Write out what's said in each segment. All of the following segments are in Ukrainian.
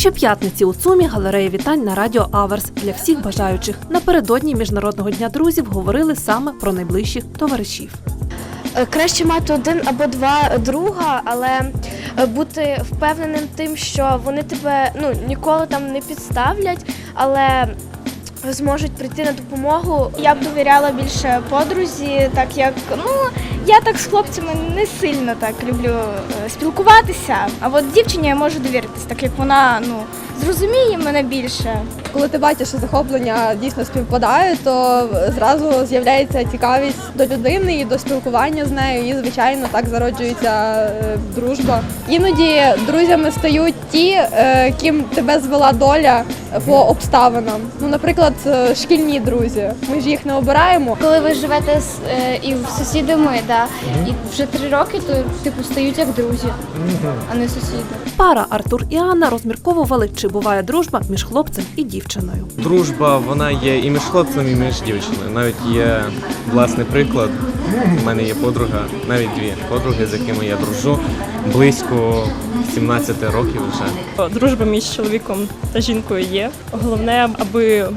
Щоп'ятниці у ЦУМі галерея вітань на радіо Аверс для всіх бажаючих. Напередодні міжнародного дня друзів говорили саме про найближчих товаришів. Е, Краще мати один або два друга, але е, бути впевненим тим, що вони тебе ну ніколи там не підставлять, але зможуть прийти на допомогу. Я б довіряла більше подрузі, так як ну я так з хлопцями не сильно так люблю е, спілкуватися. А от дівчині я можу довіритись, так як вона ну зрозуміє мене більше. Коли ти бачиш, що захоплення дійсно співпадає, то зразу з'являється цікавість до людини і до спілкування з нею. І звичайно так зароджується е, дружба. Іноді друзями стають ті, е, ким тебе звела доля по обставинам. Ну, наприклад, е, шкільні друзі. Ми ж їх не обираємо. Коли ви живете з е, і з сусідами, да, і вже три роки, то типу стають як друзі, а не сусіди. Пара Артур і Анна розмірковували, чи буває дружба між хлопцем і дівчиною. Дружба вона є і між хлопцем, і між дівчиною. Навіть є власний приклад. У мене є подруга, навіть дві подруги, з якими я дружу близько 17 років вже. Дружба між чоловіком та жінкою є. Головне, аби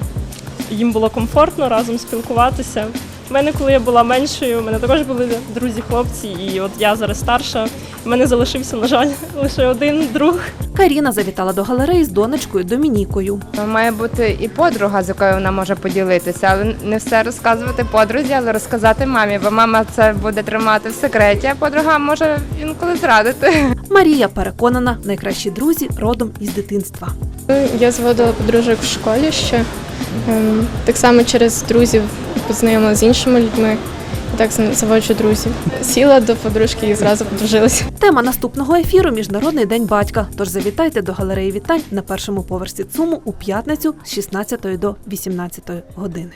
їм було комфортно разом спілкуватися. У мене, коли я була меншою, у мене також були друзі-хлопці, і от я зараз старша. У мене залишився, на жаль, лише один друг. Каріна завітала до галереї з донечкою Домінікою. Має бути і подруга, з якою вона може поділитися, але не все розказувати подрузі, але розказати мамі, бо мама це буде тримати в секреті, а подруга може інколи зрадити. Марія переконана, найкращі друзі родом із дитинства. Я зводила подружок в школі ще. Ем, Так само через друзів познайомилася з іншими людьми. І так заводжу друзів. Сіла до подружки і зразу подружилася. Тема наступного ефіру Міжнародний день батька. Тож завітайте до галереї вітань на першому поверсі ЦУМу у п'ятницю з 16 до 18 години.